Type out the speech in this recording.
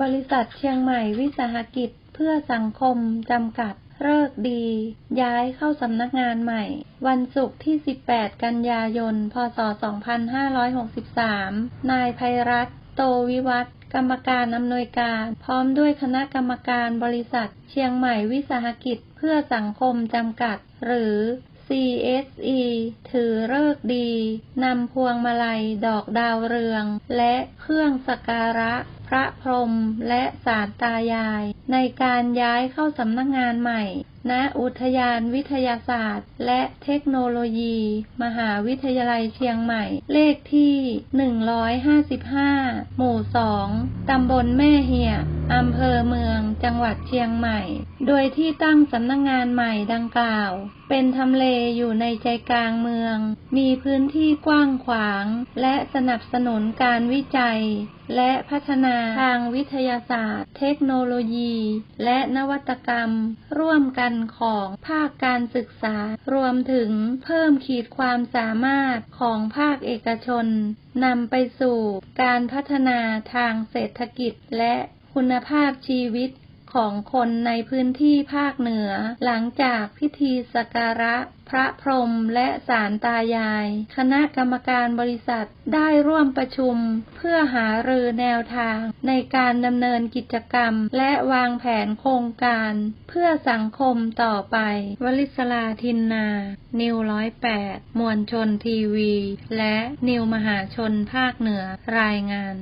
บริษัทเชียงใหม่วิสาหกิจเพื่อสังคมจำกัดเลิกดี ย้ายเข้าสำนักงานใหม่ วันศุกร์ที่ 18 กันยายน พศ 2563 นายภัยรัตน์โตวิวัฒกรรมการอำนวยการ พร้อมด้วยคณะกรรมการบริษัท เชียงใหม่วิสาหกิจเพื่อสังคมจำกัด หรือ CSE ถือเลิกดี นำพวงมาลัยดอกดาวเรือง และเครื่องสักการะ พระพรหมและสารตายาย ในการย้ายเข้าสำนักงงานใหม่ณอุทยานวิทยาศาสตร์ และเทคโนโลยี มหาวิทยาลัยเชียงใหม่ เลขที่ 155 หมู่ 2 ตำบลแม่เหี่ยอำเภอเมือง จังหวัดเชียงใหม่ โดยที่ตั้งสำนักงงานใหม่ดังกล่าว เป็นทำเลอยู่ในใจกลางเมือง มีพื้นที่กว้างขวาง และสนับสนุนการวิจัย และพัฒนาทางวิทยาศาสตร์ เทคโนโลยี และนวัตกรรม ร่วมกันของภาคการศึกษา รวมถึงเพิ่มขีดความสามารถของภาคเอกชนนำไปสู่การพัฒนาทางเศรษฐกิจและคุณภาพชีวิต ของคนในพื้นที่ภาคเหนือ หลังจากพิธีสักการะพระพรหมและสารตายาย คณะกรรมการบริษัทได้ร่วมประชุม เพื่อหารือแนวทาง ในการดำเนินกิจกรรม และวางแผนโครงการ เพื่อสังคมต่อไป วลิศลาทินนา นิวร้อยแปดมวลชนทีวี และนิวมหาชนภาคเหนือรายงาน